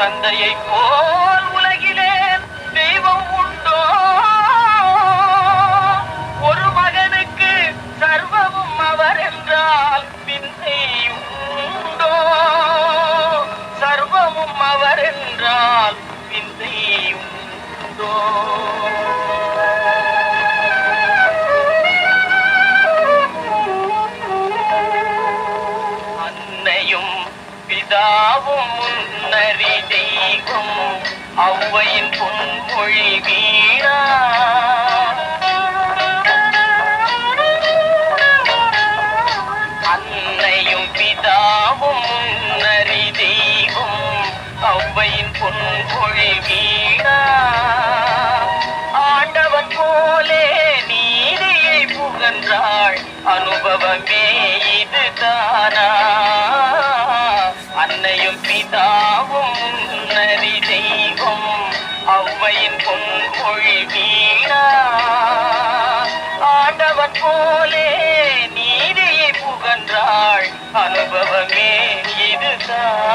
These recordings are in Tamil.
தந்தையை போல் உலகிலே தெய்வம் உண்டோ? ஒரு மகனுக்கு சர்வமும் அவர் என்றால் பின்னை உண்டோ? சர்வமும் அவர் என்றால் பின்னை உண்டோ? ஔவையின் பொன்மொழி வீரா. அன்னையும் பிதாவும் நரி தெய்வம் ஔவையின் பொன்மொழி வீரா. ஆண்டவன் போலே நீதியை புகன்றாள் அனுபவமே இது தானா அன்னையும் பிதாவும் ஔவையின் பொன்மொழி வீணா. ஆண்டவன் போலே நீதியை புகன்றாள். அனுபவமே இதுதான்.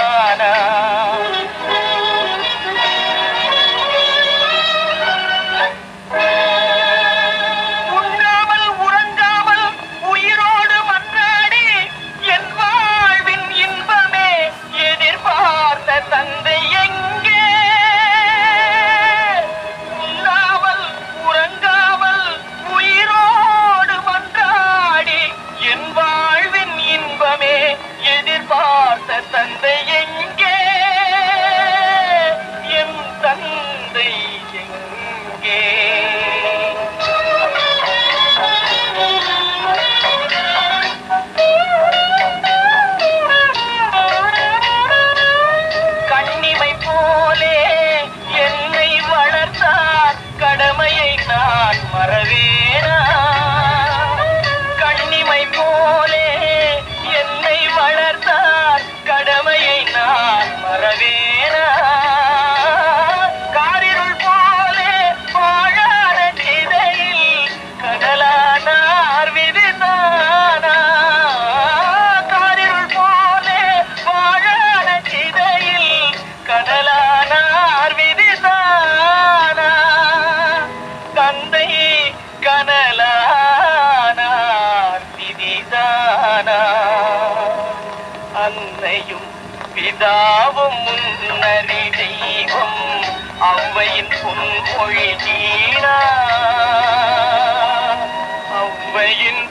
நானா அன்னையும் பிதாவும் முன்னணி தெய்வம் அவ்வையின் பொன் பொழிதீனா அவ்வையின்